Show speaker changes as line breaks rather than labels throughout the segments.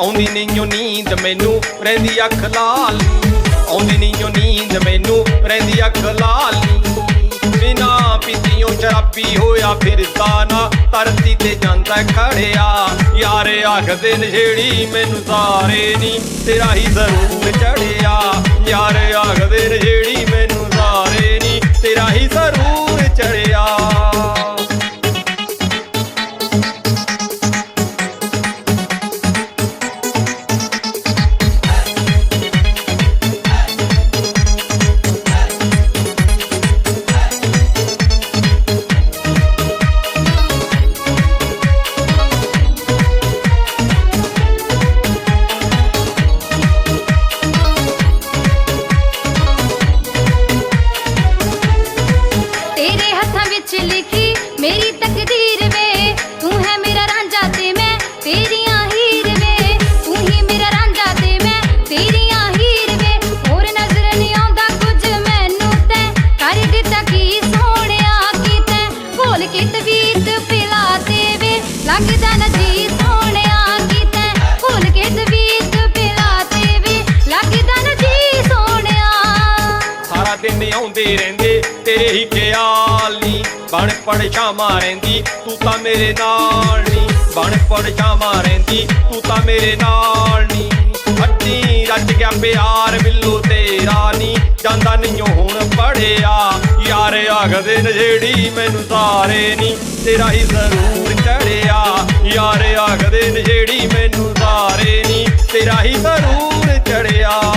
ਆਉਂਦੀ ਨਹੀਂ ਨੀਂਦ ਮੈਨੂੰ ਰਹਿੰਦੀ ਅੱਖ ਲਾਲ। ਆਉਂਦੀ ਨਹੀਂ ਨੀਂਦ ਮੈਨੂੰ ਰਹਿੰਦੀ ਅੱਖ ਲਾਲ। ਬਿਨਾ ਪੀਤੀਓ ਸ਼ਰਾਬੀ ਹੋਇਆ ਫਿਰਦਾ ਨਾ ਧਰਤੀ ਤੇ ਜਾਂਦਾ ਖੜਿਆ। ਯਾਰ ਆਖਦੇ ਨਸ਼ੇੜੀ ਮੈਨੂੰ ਸਾਰੇ ਨੀ, ਤੇਰਾ ਹੀ ਜ਼ਰੂਰ ਚੜਿਆ। ਯਾਰ ਆਖਦੇ ਨਸ਼ੇੜੀ
ਤਕਦੀਰ ਵੇ। ਤੂੰ ਹੈ ਮੇਰਾ ਰਾਂਝਾ ਤੇ ਮੈਂ ਤੇਰੀਆਂ ਹੀਰ ਵੇ। ਤੂੰ ਹੀ ਮੇਰਾ ਰਾਂਝਾ ਤੇ ਮੈਂ ਤੇਰੀਆਂ ਹੀਰ ਵੇ। ਹੋਰ ਨਜ਼ਰ ਨਹੀਂ ਆਉਂਦਾ ਕੁਝ ਮੈਨੂੰ ਤੈ। ਕਰ ਦਿੱਤਾ ਕੀ ਸੋਹਣਿਆ ਕੀ ਤੈ। ਭੁੱਲ ਕੇ ਤਵੀਤ ਪਿਲਾ ਦੇਵੇ। ਲੱਗਦਾ ਨਾ ਜੀ ਸੋਹਣਿਆ
ਆਉਂਦੇ ਰਹਿੰਦੇ, ਤੇਰੇ ਹੀ ਖਿਆਲ ਨੀ। ਬਣ ਪੜ ਰਹਿੰਦੀ, ਤੂੰ ਤਾਂ ਮੇਰੇ ਨਾਲ ਨੀ। ਬਣ ਪੜ ਰਹਿੰਦੀ, ਤੂੰ ਤਾਂ ਮੇਰੇ ਨਾਲ ਨੀ। ਹੱਡੀ ਰੱਜ ਗਿਆ ਪਿਆਰ ਮਿਲੂ ਤੇਰਾ ਨੀ। ਜਾਂਦਾ ਨਹੀਂ ਹੁਣ ਪੜਿਆ। ਯਾਰ ਆਖਦੇ ਨਸ਼ੇੜੀ ਮੈਨੂੰ ਸਾਰੇ ਨੀ। ਤੇਰਾ ਹੀ ਜ਼ਰੂਰ ਚੜਿਆ। ਯਾਰ ਆਖਦੇ ਨਸ਼ੇੜੀ ਮੈਨੂੰ ਸਾਰੇ ਨੀ। ਤੇਰਾ ਹੀ ਜ਼ਰੂਰ ਚੜਿਆ।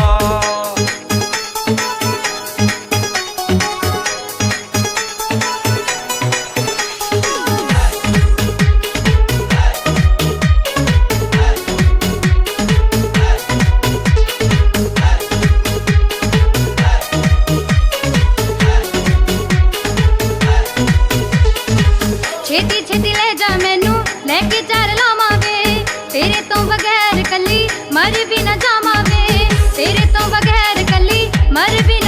ਛੇਤੀ ਛੇਤੀ ਲੈ ਜਾ ਮੈਨੂੰ। ਲੈ ਕੇ ਚਾਰ ਲਾਵਾਂ ਵੇ ਤੇਰੇ ਤੋਂ ਬਗੈਰ ਕੱਲੀ ਮਰ ਵੀ ਨਾ ਜਾਵਾਂ ਵੇ ਤੇਰੇ ਤੋਂ ਬਗੈਰ ਕੱਲੀ ਮਰ ਵੀ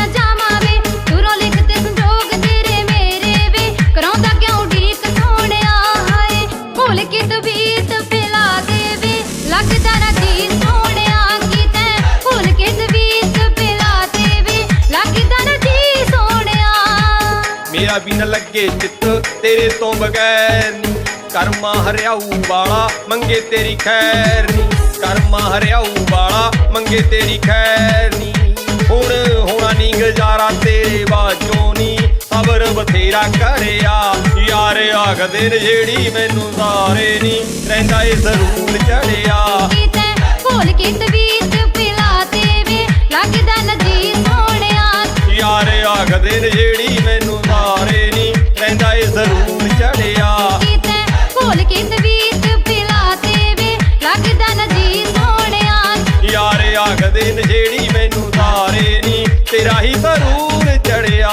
ਮੇਰਾ ਵੀ ਨਾ
ਲੱਗੇ ਚਿੱਤ ਤੇਰੇ ਤੋਂ ਬਗੈਰ ਨੀ। ਕਰਮਾ ਹਰਿਆਊ ਵਾਲਾ, ਮੰਗੇ ਤੇਰੀ ਖੈਰ ਨੀ। ਕਰਮਾ ਹਰਿਆਊ ਵਾਲਾ, ਮੰਗੇ ਤੇਰੀ ਖੈਰ ਨੀ। ਹੁਣ, ਹੋਣਾ ਨੀ ਗੁਜ਼ਾਰਾ ਤੇਰੇ ਬਾਝੋਂ ਨੀ। ਸਬਰ ਬਥੇਰਾ ਕਰਿਆ। ਯਾਰ ਆਖਦੇ ਨੇ ਜਿਹੜੀ ਮੈਨੂੰ ਸਾਰੇ ਨੀ। ਰਹਿੰਦਾ ਏ ਜ਼ਰੂਰ ਚੜਿਆ।
ਕੀਤੇ ਕੇ ਤਵੀਤ
ਆਖਦੇ ਨੇ ਜਿਹੜੀ ਮੈਨੂੰ ਸਾਰੇ ਨੀ ਰਹਿੰਦਾ ਏ ਜ਼ਰੂਰ ਚੜਿਆ।
ਕੀਤੇ ਭੁੱਲ ਕੇ ਤਵੀਤ ਪਿਲਾ ਦੇਵੇ ਲੱਗਦਾ ਨਾ ਜੀ ਸੋਹਣਿਆ।
ਯਾਰ ਜਿਹੜੀ ਮੈਨੂੰ ਸਾਰੇ ਨੀ ਤੇਰਾ ਹੀ ਜ਼ਰੂਰ ਚੜਿਆ।